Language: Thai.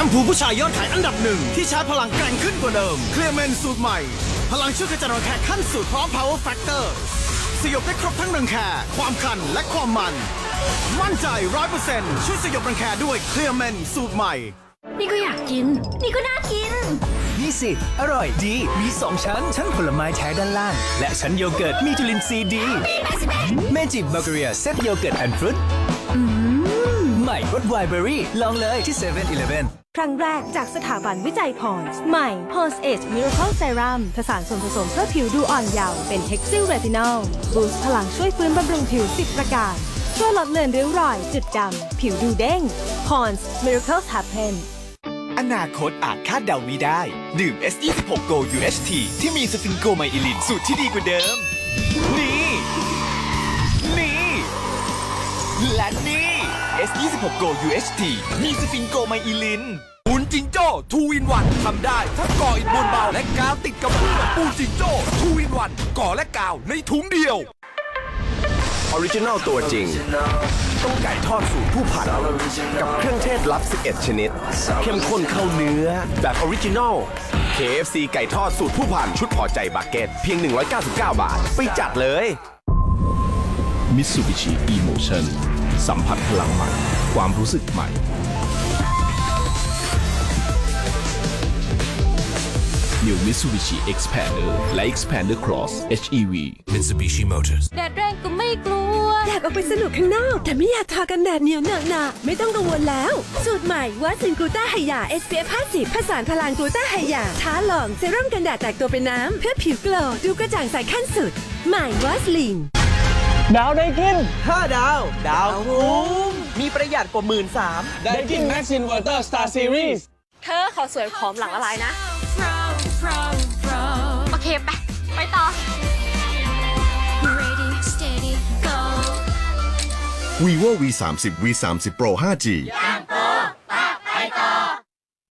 ชมพูผู้ชายยอดขายอันดับหนึ่งที่ชาร์จพลังแกร่งขึ้นกว่าเดิม เคลียร์เมนสูตรใหม่ พลังช่วยกระจายรังแคขั้นสุดพร้อม power factor สยบได้ครบทั้งรังแคความคันและความมัน มั่นใจร้อยเปอร์เซ็นต์ช่วยสยบรังแคด้วยเคลียร์เมนสูตรใหม่ นี่ก็อยากกิน นี่ก็น่ากิน นี่สิ อร่อยดี มี 2 ชั้น ชั้นผลไม้แท้ด้านล่าง และชั้นโยเกิร์ตมีจุลินทรีย์ดีเมจิบัลเกเรียเซตโยเกิร์ตแอนด์ฟรุตใหม่ รสไวน์เบอรี่ลองเลยที่7 e เ e ่ e อครั้งแรกจากสถาบันวิจัยพรส์ใหม่ p o n s Age Miracle Serum ผสานส่วนผสมเพื่อผิวดูอ่อนเยาว์เป็น t e x i l Retinol บูสต์พลังช่วยฟื้นบำรุงผิว 10 ประการ ช่วยลดเลือนริ้วรอย จุดดำ ผิวดูเด้ง p o n s Miracles Happen อนาคตอาจคาดเดาไม่ได้ ดื่ม S26 Go UHT ที่มีสฟิงโกไมอิลินสูตรที่ดีกว่าเดิม นี่ นี่ และนี่ S26 Go UHT มีสฟิงโกไมอิลินปูนจิงโจ้ทูอินวันทำได้ทั้งก่ออิฐบนเบาและกาวติดกับเพื่อปูนจิงโจ้ทูอินวันก่อและกาวในถุงเดียวออริจินัลตัวจริง ต้องไก่ทอดสูตรผู้ผัดกับเครื่องเทศลับ 11 ชนิด เข้มข้นเข้าเนื้อ แบบออริจินัล KFC ไก่ทอดสูตรผู้พันชุดพอใจบักเก็ตเพียง 199 บาท ไปจัดเลย มิ t ซูบิชิ e โมชันสัมผัสพลังใหม่ ความรู้สึกใหม่ New Mitsubishi Expander และ Expander Cross HEV Mitsubishi Motors แดดแรงก็ไม่กลัว อยากออกไปสนุกข้างนอก แต่ไม่อยากทากันแดดเหนียวหนักหนาไม่ต้องกังวลแล้ว สูตรใหม่วัสลินกลูต้าไฮยา SPF 50 ผสานพลังกลูต้าไฮยา ท้าลองเซรั่มกันแดดแตกตัวเป็นน้ำ เพื่อผิวโกลว์ดูกระจ่างใสขั้นสุด ใหม่วัสลิน ดาวได้กิน 5 ดาว ดาวคุ้มมีประหยัดกว่าหมื่นสามได้กิน Max Inverter Star Series เธอขอสวยผอมหลังละลายนะ โอเคไป ไปต่อ vivo v 3 0 v 3 0 pro 5g